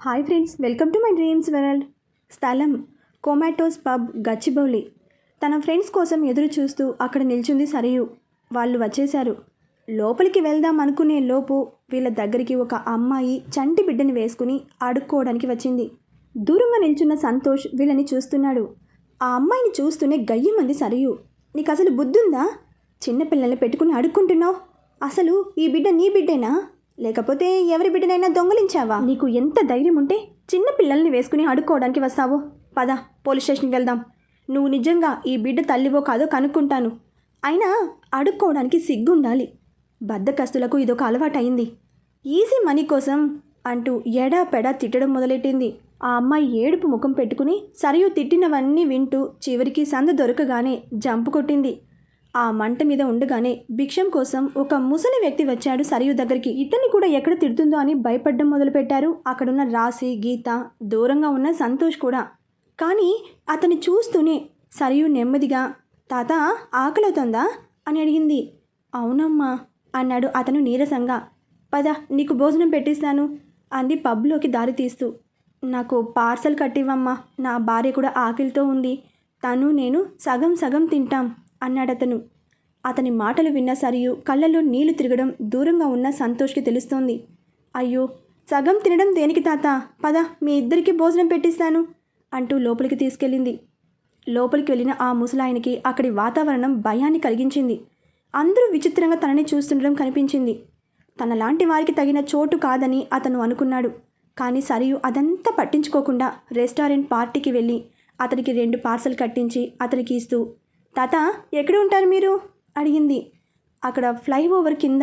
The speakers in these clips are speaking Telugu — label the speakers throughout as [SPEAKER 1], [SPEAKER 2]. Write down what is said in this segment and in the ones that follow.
[SPEAKER 1] Hi friends welcome to my dreams world. స్థలం కొమాటోస్ పబ్ గచ్చిబౌలి. తన ఫ్రెండ్స్ కోసం ఎదురు చూస్తూ అక్కడ నిల్చుంది సరియు. వాళ్ళు వచ్చేశారు. లోపలికి వెళ్దాం అనుకునే లోపు వీళ్ళ దగ్గరికి ఒక అమ్మాయి చంటి బిడ్డని వేసుకుని అడుక్కోవడానికి వచ్చింది. దూరంగా నిల్చున్న సంతోష్ వీళ్ళని చూస్తున్నాడు. ఆ అమ్మాయిని చూస్తూనే గయ్యమంది సరియు. నీకు అసలు బుద్ధుందా? చిన్నపిల్లల్ని పెట్టుకుని అడుక్కుంటున్నావు? అసలు ఈ బిడ్డ నీ బిడ్డేనా? లేకపోతే ఎవరి బిడ్డనైనా దొంగలించావా? నీకు ఎంత ధైర్యం ఉంటే చిన్న పిల్లల్ని వేసుకుని అడుక్కోవడానికి వస్తావు? పద పోలీస్ స్టేషన్కి వెళ్దాం. నువ్వు నిజంగా ఈ బిడ్డ తల్లివో కాదో కనుక్కుంటాను. అయినా అడుక్కోవడానికి సిగ్గుండాలి. బద్దకస్తులకు ఇదొక అలవాటైంది ఈజీ మనీ కోసం అంటూ ఎడా పెడా తిట్టడం మొదలెట్టింది. ఆ అమ్మాయి ఏడుపు ముఖం పెట్టుకుని సరియు తిట్టినవన్నీ వింటూ చివరికి సంద దొరకగానే జంపు కొట్టింది. ఆ మంట మీద ఉండగానే భిక్షం కోసం ఒక ముసలి వ్యక్తి వచ్చాడు సరియు దగ్గరికి. ఇతన్ని కూడా ఎక్కడ తిడుతుందో అని భయపడడం మొదలుపెట్టారు. అక్కడున్న రాశి గీత దూరంగా ఉన్న సంతోష్ కూడా. కానీ అతన్ని చూస్తూనే సరియు నెమ్మదిగా తాత ఆకలవుతోందా? అని అడిగింది. అవునమ్మా అన్నాడు అతను నీరసంగా. పద నీకు భోజనం పెట్టిస్తాను అంది పబ్లోకి దారి తీస్తూ. నాకు పార్సల్ కట్టివమ్మా నా భార్య కూడా ఆకలితో ఉంది. తను నేను సగం సగం తింటాం అన్నాడతను. అతని మాటలు విన్న సరియు కళ్ళలో నీళ్ళు తిరగడం దూరంగా ఉన్న సంతోష్కి తెలుస్తోంది. అయ్యో సగం తినడం దేనికి తాత? పద మీ ఇద్దరికి భోజనం పెట్టిస్తాను అంటూ లోపలికి తీసుకెళ్ళింది. లోపలికి వెళ్ళిన ఆ ముసలాయనకి అక్కడి వాతావరణం భయాన్ని కలిగించింది. అందరూ విచిత్రంగా తనని చూస్తుండడం కనిపించింది. తనలాంటి వారికి తగిన చోటు కాదని అతను అనుకున్నాడు. కానీ సరియు అదంతా పట్టించుకోకుండా రెస్టారెంట్ పార్టీకి వెళ్ళి అతనికి రెండు పార్సల్ కట్టించి అతనికి ఇస్తూ తాత ఎక్కడ ఉంటారు మీరు? అడిగింది. అక్కడ ఫ్లైఓవర్ కింద.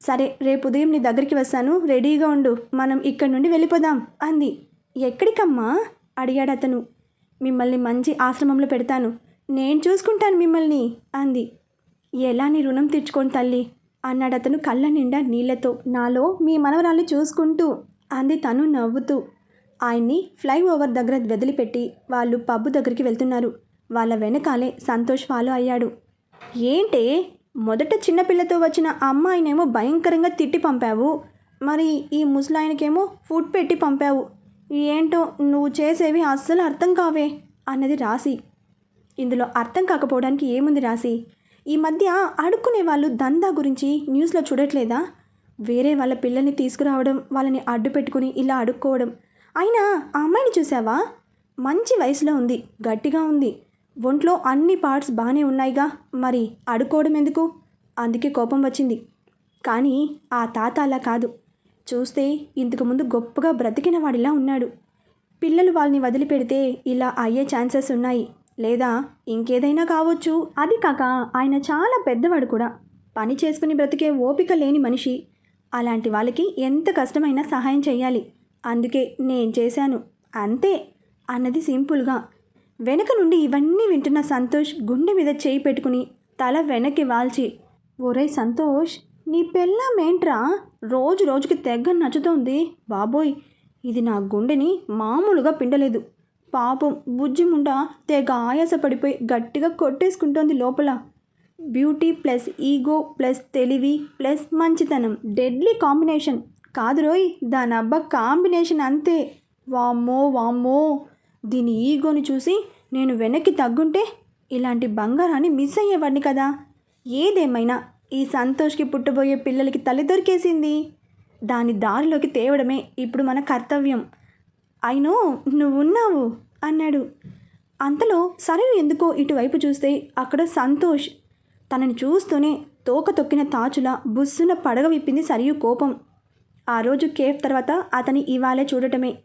[SPEAKER 1] సరే రేపు ఉదయం నీ దగ్గరికి వస్తాను. రెడీగా ఉండు. మనం ఇక్కడి నుండి వెళ్ళిపోదాం అంది. ఎక్కడికమ్మా? అడిగాడు అతను. మిమ్మల్ని మంచి ఆశ్రమంలో పెడతాను. నేను చూసుకుంటాను మిమ్మల్ని అంది. ఎలా నీ రుణం తీర్చుకోండి తల్లి? అన్నాడు అతను కళ్ళ నిండా నీళ్ళతో. నాలో మీ మనవరాలు చూసుకుంటూ అంది తను నవ్వుతూ. ఆయన్ని ఫ్లైఓవర్ దగ్గర వదిలిపెట్టి వాళ్ళు పబ్బు దగ్గరికి వెళ్తున్నారు. వాళ్ళ వెనకాలే సంతోష్ ఫాలో అయ్యాడు. ఏంటే? మొదట చిన్నపిల్లతో వచ్చిన అమ్మాయినేమో భయంకరంగా తిట్టి పంపావు. మరి ఈ ముసలాయనకేమో ఫుడ్ పెట్టి పంపావు. ఏంటో నువ్వు చేసేవి అస్సలు అర్థం కావే అన్నది రాసి ఇందులో అర్థం కాకపోవడానికి ఏముంది రాసి ఈ మధ్య అడుక్కునే వాళ్ళు దందా గురించి న్యూస్లో చూడట్లేదా? వేరే వాళ్ళ పిల్లల్ని తీసుకురావడం వాళ్ళని అడ్డు పెట్టుకుని ఇలా అడుక్కోవడం. అయినా ఆ అమ్మాయిని చూసావా? మంచి వయసులో ఉంది గట్టిగా ఉంది. ఒంట్లో అన్ని పార్ట్స్ బాగానే ఉన్నాయిగా. మరి అడుక్కోవడం ఎందుకు? అందుకే కోపం వచ్చింది. కానీ ఆ తాత అలా కాదు. చూస్తే ఇంతకుముందు గొప్పగా బ్రతికిన వాడిలా ఉన్నాడు. పిల్లలు వాళ్ళని వదిలిపెడితే ఇలా అయ్యే ఛాన్సెస్ ఉన్నాయి. లేదా ఇంకేదైనా కావచ్చు. అది కాక ఆయన చాలా పెద్దవాడు కూడా. పని చేసుకుని బ్రతికే ఓపిక లేని మనిషి. అలాంటి వాళ్ళకి ఎంత కష్టమైనా సహాయం చేయాలి. అందుకే నేను చేశాను. అంతే అన్నది సింపుల్గా. వెనక నుండి ఇవన్నీ వింటున్న సంతోష్ గుండె మీద చేయి పెట్టుకుని తల వెనక్కి వాల్చి ఒరే సంతోష్ నీ పెళ్ళామేంట్రా రోజు రోజుకి తెగ నచ్చుతోంది. బాబోయ్ ఇది నా గుండెని మామూలుగా పిండలేదు. పాపం బుజ్జి ముండ తెగ ఆయాసపడిపోయి గట్టిగా కొట్టేసుకుంటోంది లోపల. బ్యూటీ ప్లస్ ఈగో ప్లస్ తెలివి ప్లస్ మంచితనం. Deadly combination. కాదు రోయ్ దాని అబ్బా కాంబినేషన్ అంతే. వామ్మో వామ్మో. దీని ఈగోని చూసి నేను వెనక్కి తగ్గుంటే ఇలాంటి బంగారాన్ని మిస్ అయ్యేవాడిని కదా. ఏదేమైనా ఈ సంతోష్కి పుట్టబోయే పిల్లలకి తల్లి దొరికేసింది. దాని దారిలోకి తేవడమే ఇప్పుడు మన కర్తవ్యం. అయినో నువ్వున్నావు అన్నాడు. అంతలో సరే ఎందుకో ఇటువైపు చూస్తే అక్కడ సంతోష్. తనని చూస్తూనే తోక తొక్కిన తాచుల బుస్సున పడగ విప్పింది సరియు కోపం. ఆ రోజు కేఫ్ తర్వాత అతని ఇవాళే చూడటమే.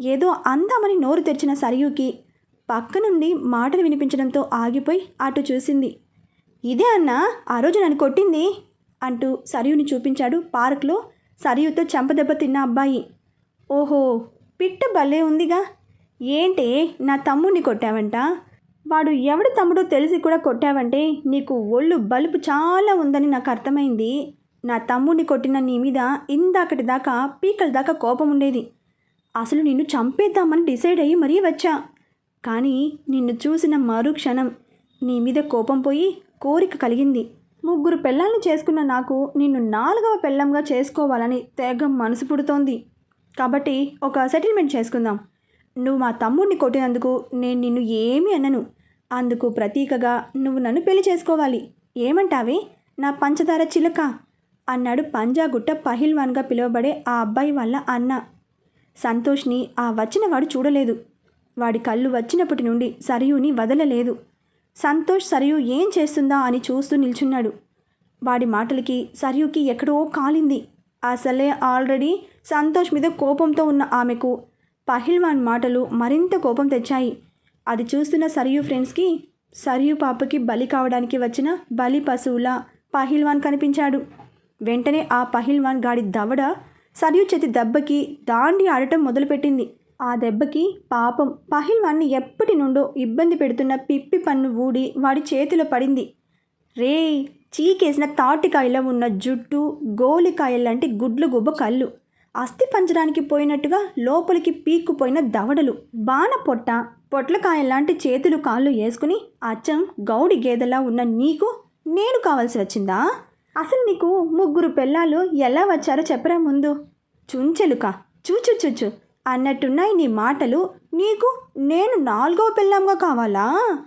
[SPEAKER 1] ఏదో అందామని నోరు తెరిచిన సరియుకి పక్క నుండి మాటలు వినిపించడంతో ఆగిపోయి అటు చూసింది. ఇదే అన్న ఆ రోజు నన్ను కొట్టింది? అంటూ సరియుని చూపించాడు పార్క్లో సరియుతో చెంపదెబ్బ తిన్న అబ్బాయి. ఓహో పిట్ట భలే ఉందిగా. ఏంటే నా తమ్ముడిని కొట్టావంట? వాడు ఎవడు తమ్ముడో తెలిసి కూడా కొట్టావంటే నీకు ఒళ్ళు బలుపు చాలా ఉందని నాకు అర్థమైంది. నా తమ్ముడిని కొట్టిన నీ మీద ఇందాకటి దాకా పీకల దాకా కోపం ఉండేది. అసలు నిన్ను చంపేద్దామని డిసైడ్ అయ్యి మరీ వచ్చా. కానీ నిన్ను చూసిన మరు క్షణం నీ మీద కోపం పోయి కోరిక కలిగింది. ముగ్గురు పెళ్ళాలను చేసుకున్న నాకు నిన్ను నాలుగవ పెళ్ళంగా చేసుకోవాలని తెగ మనసు పుడుతోంది. కాబట్టి ఒక సెటిల్మెంట్ చేసుకుందాం. నువ్వు మా తమ్ముడిని కొట్టినందుకు నేను నిన్ను ఏమీ అనను. అందుకు ప్రతీకగా నువ్వు నన్ను పెళ్ళి చేసుకోవాలి. ఏమంటావే? నా పంచదార చిలక! అన్నాడు పంజాగుట్ట పహిల్వాన్గా పిలువబడే ఆ అబ్బాయి వాళ్ళ అన్న. సంతోష్ని ఆ వచ్చిన వాడు చూడలేదు. వాడి కళ్ళు వచ్చినప్పటి నుండి సరయుని వదలలేదు. సంతోష్ సరియు ఏం చేస్తుందా అని చూస్తూ నిల్చున్నాడు. వాడి మాటలకి సరయుకి ఎక్కడో కాలింది. అసలే ఆల్రెడీ సంతోష్ మీద కోపంతో ఉన్న ఆమెకు పహిల్వాన్ మాటలు మరింత కోపం తెచ్చాయి. అది చూస్తున్న సరియు ఫ్రెండ్స్కి సరియు పాపకి బలి కావడానికి వచ్చిన బలి పశువులా పహిల్వాన్ కనిపించాడు. వెంటనే ఆ పహిల్వాన్ గాడి దవడ సరియు చేతి దెబ్బకి దాండి ఆడటం మొదలుపెట్టింది. ఆ దెబ్బకి పాపం పహిల్వాన్ని ఎప్పటి నుండో ఇబ్బంది పెడుతున్న పిప్పి పన్ను ఊడి వాడి చేతిలో పడింది. రే చీకేసిన తాటికాయలో ఉన్న జుట్టు గోలికాయల్లాంటి గుడ్లు గుబ్బ కళ్ళు అస్థి పంజరానికి పోయినట్టుగా లోపలికి పీక్కుపోయిన దవడలు బాణ పొట్ట పొట్లకాయల్లాంటి చేతులు కాళ్ళు వేసుకుని అచ్చం గౌడి గేదెలా ఉన్న నీకు నేను కావాల్సి వచ్చిందా? అసలు నీకు ముగ్గురు పిల్లలు ఎలా వచ్చారో చెప్పరా ముందు. చుంచెలుక. చూచు చూచు. అన్నట్టున్నాయి నీ మాటలు. నీకు నేను నాలుగవ పిల్లంగా కావాలా?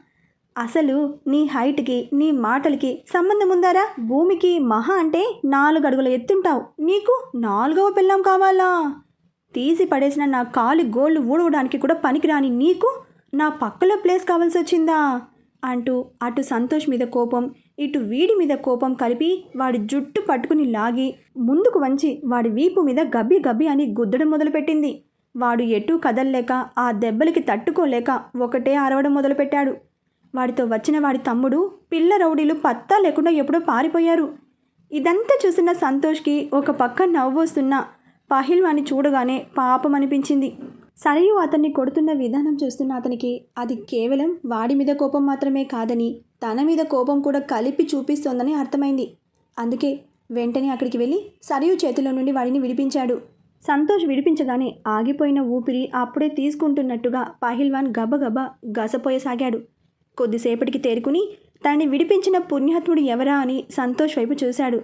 [SPEAKER 1] అసలు నీ హైట్కి నీ మాటలకి సంబంధం ఉందారా? భూమికి మహా అంటే నాలుగు అడుగుల ఎత్తుంటావు. నీకు నాలుగవ పిల్లం కావాలా? తీసి పడేసిన నా కాలు గోళ్ళు ఊడవడానికి కూడా పనికిరాని నీకు నా పక్కలో ప్లేస్ కావాల్సి వచ్చిందా అంటూ అటు సంతోష్ మీద కోపం ఇటు వీడి మీద కోపం కలిపి వాడి జుట్టు పట్టుకుని లాగి ముందుకు వంచి వాడి వీపు మీద గబ్బి గబ్బి అని గుద్దడం మొదలుపెట్టింది. వాడు ఎటూ కదల్లేక ఆ దెబ్బలకి తట్టుకోలేక ఒకటే అరవడం మొదలుపెట్టాడు. వాడితో వచ్చిన వాడి తమ్ముడు పిల్ల రౌడీలు పత్తా లేకుండా ఎప్పుడో పారిపోయారు. ఇదంతా చూసిన సంతోష్కి ఒక పక్క నవ్వు వస్తున్న పహిల్వాన్ని చూడగానే పాపం అనిపించింది సరయు అతన్ని కొడుతున్న విధానం చూస్తున్న అతనికి అది కేవలం వాడి మీద కోపం మాత్రమే కాదని తన మీద కోపం కూడా కలిపి చూపిస్తోందని అర్థమైంది. అందుకే వెంటనే అక్కడికి వెళ్ళి సరయు చేతిలో నుండి వాడిని విడిపించాడు. సంతోష్ విడిపించగానే ఆగిపోయిన ఊపిరి అప్పుడే తీసుకుంటున్నట్టుగా పహిల్వాన్ గబగబ గసపోయసాగాడు. కొద్దిసేపటికి తేరుకుని తనని విడిపించిన పుణ్యాత్ముడు ఎవరా అని సంతోష్ వైపు చూశాడు.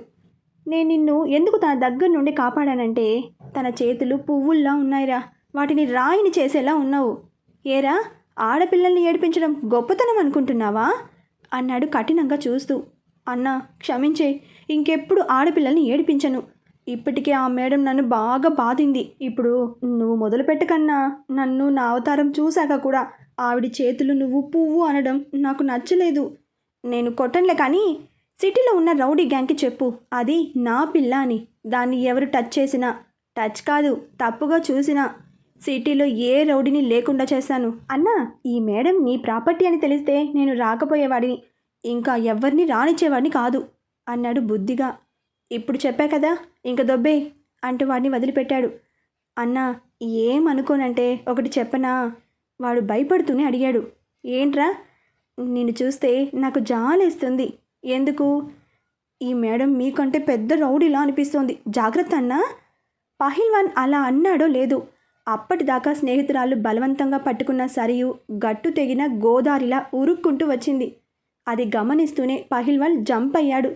[SPEAKER 1] నేను నిన్ను ఎందుకు తన దగ్గర నుండి కాపాడానంటే? తన చేతులు పువ్వుల్లా ఉన్నాయిరా. వాటిని రాయిని చేసేలా ఉన్నావు. ఏరా ఆడపిల్లల్ని ఏడిపించడం గొప్పతనం అనుకుంటున్నావా? అన్నాడు కఠినంగా చూస్తూ. అన్నా క్షమించే ఇంకెప్పుడు ఆడపిల్లల్ని ఏడిపించను. ఇప్పటికే ఆ మేడం నన్ను బాగా బాధింది. ఇప్పుడు నువ్వు మొదలు పెట్టకన్నా నన్ను నా అవతారం చూశాక కూడా ఆవిడ చేతులు నువ్వు పువ్వు అనడం నాకు నచ్చలేదు. నేను కొట్టనులే కానీ సిటీలో ఉన్న రౌడీ గ్యాంగ్కి చెప్పు. అది నా పిల్ల అని. దాన్ని ఎవరు టచ్ చేసినా. టచ్ కాదు తప్పుగా చూసినా. సిటీలో ఏ రౌడీని లేకుండా చేశాను. అన్నా ఈ మేడం నీ ప్రాపర్టీ అని తెలిస్తే నేను రాకపోయేవాడిని. ఇంకా ఎవరిని రానిచ్చేవాడిని కాదు అన్నాడు బుద్ధిగా. ఇప్పుడు చెప్పా కదా ఇంక దొబ్బే అంటూ వాడిని వదిలిపెట్టాడు. అన్నా ఏమనుకోనంటే ఒకటి చెప్పనా? వాడు భయపడుతూనే అడిగాడు. ఏంట్రా? నిన్ను చూస్తే నాకు జాలేస్తుంది. ఎందుకు? ఈ మేడం మీకంటే పెద్ద రౌడీలా అనిపిస్తోంది. జాగ్రత్త అన్నా. పహిల్వాన్ అలా అన్నాడో లేదు అప్పటిదాకా స్నేహితురాలు బలవంతంగా పట్టుకున్న సరియు గట్టు తెగిన గోదారిలా ఉరుక్కుంటూ వచ్చింది. అది గమనిస్తూనే పహిల్వాన్ జంప్ అయ్యాడు.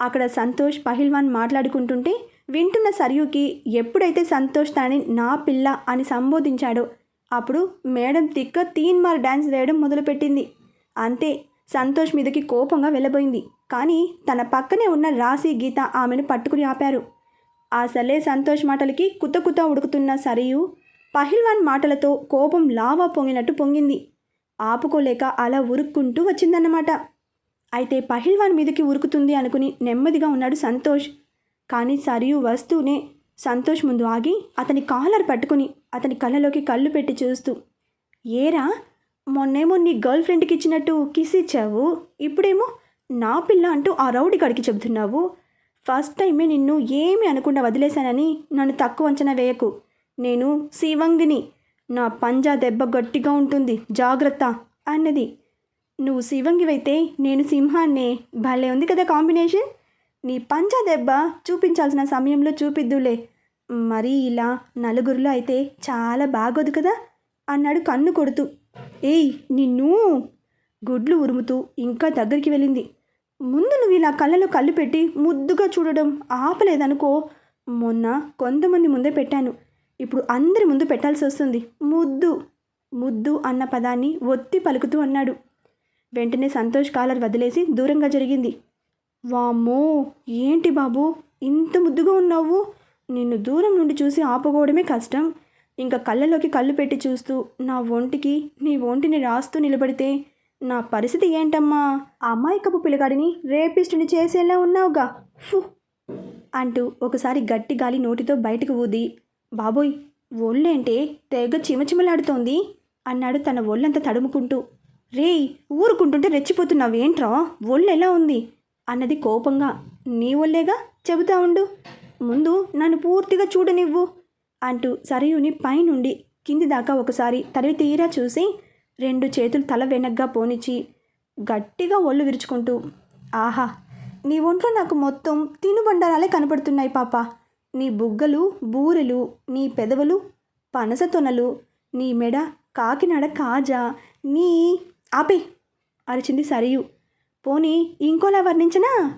[SPEAKER 1] అక్కడ సంతోష్ పహిల్వాన్ మాట్లాడుకుంటుంటే వింటున్న సరియుకి ఎప్పుడైతే సంతోష్ తనని నా పిల్ల అని సంబోధించాడో అప్పుడు మేడం తిక్క తీన్మార్ డ్యాన్స్ వేయడం మొదలుపెట్టింది. అంతే సంతోష్ మీదకి కోపంగా వెళ్ళబోయింది. కానీ తన పక్కనే ఉన్న రాశి గీత ఆమెను పట్టుకుని ఆపారు. అసలే సంతోష్ మాటలకి కుత కుత ఉడుకుతున్న సరియు పహిల్వాన్ మాటలతో కోపం లావా పొంగినట్టు పొంగింది. ఆపుకోలేక అలా ఉరుక్కుంటూ వచ్చిందన్నమాట. అయితే పహిల్వాన్ మీదకి ఉరుకుతుంది అనుకుని నెమ్మదిగా ఉన్నాడు సంతోష్. కానీ సరియు వస్తూనే సంతోష్ ముందు ఆగి అతని కాలర్ పట్టుకుని అతని కళ్ళలోకి కళ్ళు పెట్టి చూస్తూ ఏరా మొన్నేమో నీ గర్ల్ ఫ్రెండ్కి ఇచ్చినట్టు కిస్ ఇచ్చావు. ఇప్పుడేమో నా పిల్ల అంటూ ఆ రౌడీ కడికి చెబుతున్నావు. ఫస్ట్ టైమే నిన్ను ఏమీ అనకుండా వదిలేశానని నన్ను తక్కువ అంచనా వేయకు. నేను శివంగిని. నా పంజా దెబ్బ గట్టిగా ఉంటుంది జాగ్రత్త అన్నది. నువ్వు శివంగివైతే నేను సింహాన్నే. భలే ఉంది కదా కాంబినేషన్. నీ పంజా దెబ్బ చూపించాల్సిన సమయంలో చూపిద్దులే. మరీ ఇలా నలుగురిలో అయితే చాలా బాగోదు కదా? అన్నాడు కన్ను కొడుతూ. ఏయ్ నిన్ను! గుడ్లు ఉరుముతూ ఇంకా దగ్గరికి వెళ్ళింది. ముందు నువ్వు ఇలా కళ్ళలో కళ్ళు పెట్టి ముద్దుగా చూడడం ఆపలేదనుకో. మొన్న కొంతమంది ముందే పెట్టాను. ఇప్పుడు అందరి ముందు పెట్టాల్సి వస్తుంది. ముద్దు ముద్దు అన్న పదాన్ని ఒత్తి పలుకుతూ అన్నాడు. వెంటనే సంతోష్ కాలర్ వదిలేసి దూరంగా జరిగింది. వామ్మో ఏంటి బాబు? ఇంత ముద్దుగా ఉన్నావు? నిన్ను దూరం నుండి చూసి ఆపుకోవడమే కష్టం. ఇంకా కళ్ళలోకి కళ్ళు పెట్టి చూస్తూ నా ఒంటికి నీ ఒంటిని రాస్తూ నిలబడితే నా పరిస్థితి ఏంటమ్మా? అమాయకపు పిల్లగాడిని రేపిస్టుని చేసేలా ఉన్నావుగా. ఫు! అంటూ ఒకసారి గట్టి గాలి నోటితో బయటకు ఊది బాబోయ్ ఒళ్ళేంటే తెగ చిమచిమలాడుతోంది అన్నాడు తన ఒళ్ళంతా తడుముకుంటూ. రేయ్ ఊరుకుంటుంటే రెచ్చిపోతున్నావేంట్రా ఒళ్ళు ఎలా ఉంది? అన్నది కోపంగా. నీ ఒళ్ళేగా? చెబుతా ఉండు. ముందు నన్ను పూర్తిగా చూడనివ్వు అంటూ సరయుని పైనుండి కింది దాకా ఒకసారి తరివి తీరా చూసి రెండు చేతులు తల వెనగ్గా పోనిచ్చి గట్టిగా ఒళ్ళు విరుచుకుంటూ ఆహా నీ ఒంట్లో నాకు మొత్తం తినుబండారాలే కనపడుతున్నాయి పాప. నీ బుగ్గలు బూరెలు నీ పెదవులు పనస తొనలు నీ మెడ కాకినాడ కాజా నీ ఆపే అరిచింది సరియు. పోనీ ఇంకోలా వర్ణించనా?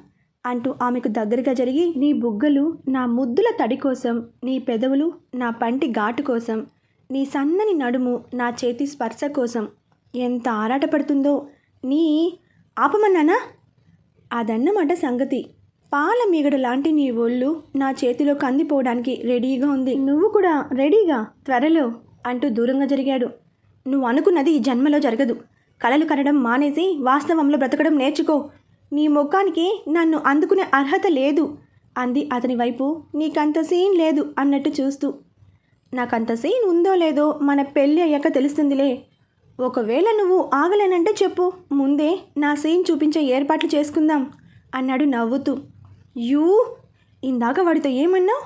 [SPEAKER 1] అంటూ ఆమెకు దగ్గరగా జరిగి నీ బుగ్గలు నా ముద్దుల తడి కోసం నీ పెదవులు నా పంటి ఘాటు కోసం నీ సన్నని నడుము నా చేతి స్పర్శ కోసం ఎంత ఆరాటపడుతుందో నీ ఆపమన్నానా? అదన్నమాట సంగతి. పాల మీగడ లాంటి నీ ఒళ్ళు నా చేతిలో కందిపోవడానికి రెడీగా ఉంది. నువ్వు కూడా రెడీగా త్వరలో అంటూ దూరంగా జరిగాడు. నువ్వు అనుకున్నది ఈ జన్మలో జరగదు. కలలు కనడం మానేసి వాస్తవంలో బ్రతకడం నేర్చుకో. నీ ముఖానికి నన్ను అందుకునే అర్హత లేదు అంది అతని వైపు. నీకంత సీన్ లేదు అన్నట్టు చూస్తూ. నాకంత సీన్ ఉందో లేదో మన పెళ్ళి అయ్యాక తెలుస్తుందిలే. ఒకవేళ నువ్వు ఆగలేనంటే చెప్పు. ముందే నా సీన్ చూపించే ఏర్పాట్లు చేసుకుందాం అన్నాడు నవ్వుతూ. యూ? ఇందాక వాడితో ఏమన్నావు?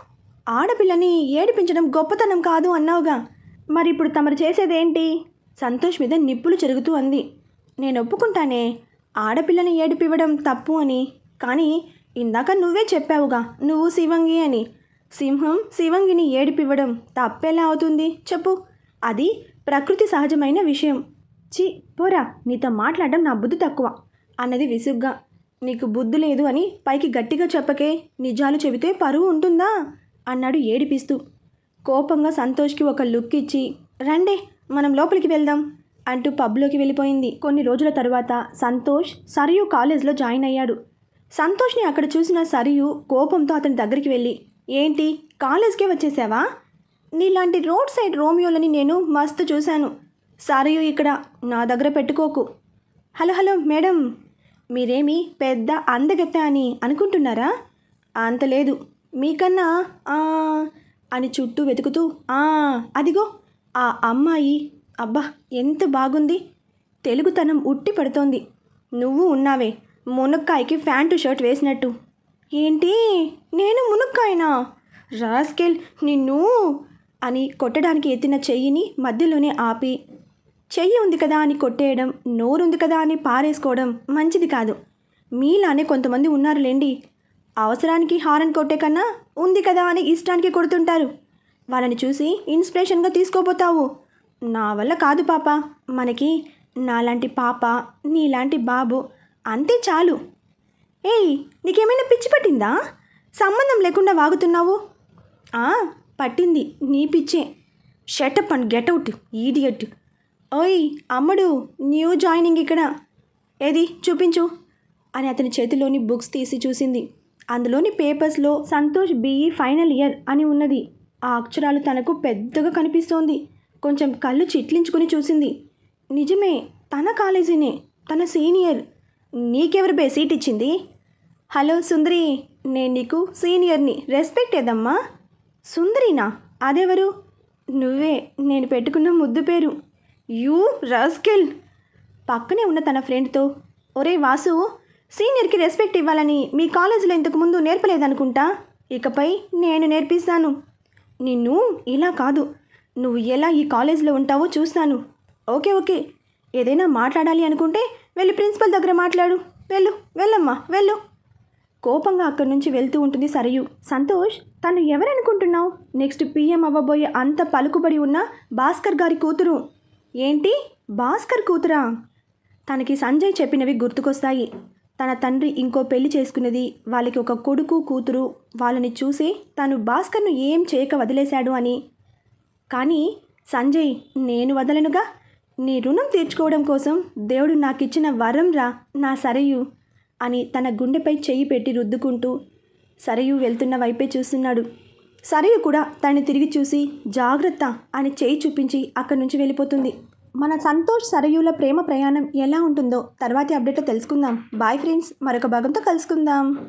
[SPEAKER 1] ఆడపిల్లని ఏడిపించడం గొప్పతనం కాదు అన్నావుగా. మరి ఇప్పుడు తమరు చేసేదేంటి? సంతోష్ మీద నిప్పులు చెరుగుతూ అంది. నేను ఒప్పుకుంటానే ఆడపిల్లని ఏడిపివ్వడం తప్పు అని. కానీ ఇందాక నువ్వే చెప్పావుగా నువ్వు శివంగి అని. సింహం శివంగిని ఏడిపివ్వడం తప్పెలా అవుతుంది? చెప్పు. అది ప్రకృతి సహజమైన విషయం. చి పోరా నీతో మాట్లాడడం నా బుద్ధి తక్కువ అన్నది విసుగ్గా. నీకు బుద్ధి లేదు అని పైకి గట్టిగా చెప్పకే నిజాలు చెబితే పరువు ఉంటుందా? అన్నాడు ఏడిపిస్తూ. కోపంగా సంతోష్కి ఒక లుక్ ఇచ్చి రండే మనం లోపలికి వెళ్దాం అంటూ పబ్లోకి వెళ్ళిపోయింది. కొన్ని రోజుల తర్వాత సంతోష్ సరియు కాలేజ్లో జాయిన్ అయ్యాడు. సంతోష్ని అక్కడ చూసిన సరియు కోపంతో అతని దగ్గరికి వెళ్ళి ఏంటి కాలేజ్కే వచ్చేసావా? నీలాంటి రోడ్ సైడ్ రోమియోలని నేను మస్తు చూశాను. సరియు ఇక్కడ నా దగ్గర పెట్టుకోకు. హలో హలో మేడం మీరేమి పెద్ద అందగత్త అని అనుకుంటున్నారా? అంత లేదు. మీకన్నా ఆ, అని చుట్టూ వెతుకుతూ "ఆ, అదిగో ఆ అమ్మాయి. అబ్బా ఎంత బాగుంది. తెలుగుతనం ఉట్టి పడుతోంది. నువ్వు ఉన్నావే. మునక్కాయకి ప్యాంటు షర్ట్ వేసినట్టు. ఏంటి? నేను మునక్కాయనా? రాస్కెల్ నిన్ను? అని కొట్టడానికి ఎత్తిన చెయ్యిని మధ్యలోనే ఆపి చెయ్యి ఉంది కదా అని కొట్టేయడం నోరుంది కదా అని పారేసుకోవడం మంచిది కాదు. మీలానే కొంతమంది ఉన్నారులేండి. అవసరానికి హారన్ కొట్టే కన్నా ఉంది కదా అని ఇష్టానికి కొడుతుంటారు. వాళ్ళని చూసి ఇన్స్పిరేషన్గా తీసుకోపోతావు నా వల్ల కాదు పాప. మనకి నాలాంటి పాప నీలాంటి బాబు అంతే చాలు. ఏయ్ నీకేమైనా పిచ్చి పట్టిందా? సంబంధం లేకుండా వాగుతున్నావు? ఆ, పట్టింది. నీ పిచ్చే. Shut up and get out idiot. ఓయ్ అమ్మడు న్యూ జాయినింగ్ ఇక్కడ. ఏది చూపించు. అని అతని చేతిలోని బుక్స్ తీసి చూసింది. అందులోని పేపర్స్లో సంతోష్ బీఈ ఫైనల్ ఇయర్ అని ఉన్నది. ఆ అక్షరాలు తనకు పెద్దగా కనిపిస్తోంది. కొంచెం కళ్ళు చిట్లించుకుని చూసింది. నిజమే తన కాలేజీనే తన సీనియర్. నీకెవరు బే సీట్ ఇచ్చింది? హలో సుందరి నేను నీకు సీనియర్ని. రెస్పెక్ట్ ఏదమ్మా? సుందరినా? అదెవరు? నువ్వే నేను పెట్టుకున్న ముద్దు పేరు. యూ రాజ్కిల్ పక్కనే ఉన్న తన ఫ్రెండ్తో ఒరే వాసు సీనియర్కి రెస్పెక్ట్ ఇవ్వాలని మీ కాలేజీలో ఇంతకుముందు నేర్పలేదనుకుంటా? ఇకపై నేను నేర్పిస్తాను. నిన్ను ఇలా కాదు నువ్వు ఎలా ఈ కాలేజీలో ఉంటావో చూస్తాను. Okay okay. ఏదైనా మాట్లాడాలి అనుకుంటే వెళ్ళి ప్రిన్సిపల్ దగ్గర మాట్లాడు. వెళ్ళు వెళ్ళమ్మా వెళ్ళు. కోపంగా అక్కడి నుంచి వెళ్తూ ఉంటుంది సరయు. సంతోష్ తను ఎవరనుకుంటున్నావు? నెక్స్ట్ పిఎం అవ్వబోయే అంత పలుకుబడి ఉన్న భాస్కర్ గారి కూతురు. ఏంటి? భాస్కర్ కూతురా? తనకి సంజయ్ చెప్పినవి గుర్తుకొస్తాయి. తన తండ్రి ఇంకో పెళ్ళి చేసుకున్నది వాళ్ళకి ఒక కొడుకు కూతురు వాళ్ళని చూసి తను భాస్కర్ను ఏం చేయక వదిలేశాడు అని. కానీ సంజయ్ నేను వదలనుగా? నీ రుణం తీర్చుకోవడం కోసం దేవుడు నాకు ఇచ్చిన వరం రా నా సరయు అని తన గుండెపై చెయ్యి పెట్టి రుద్దుకుంటూ సరయు వెళ్తున్న వైపే చూస్తున్నాడు. సరయు కూడా తనని తిరిగి చూసి జాగ్రత్త అని చేయి చూపించి అక్కడి నుంచి వెళ్ళిపోతుంది. మన సంతోష్ సరయుల ప్రేమ ప్రయాణం ఎలా ఉంటుందో తర్వాతి అప్డేట్లో తెలుసుకుందాం. బాయ్ ఫ్రెండ్స్ మరొక భాగంతో కలుసుకుందాం.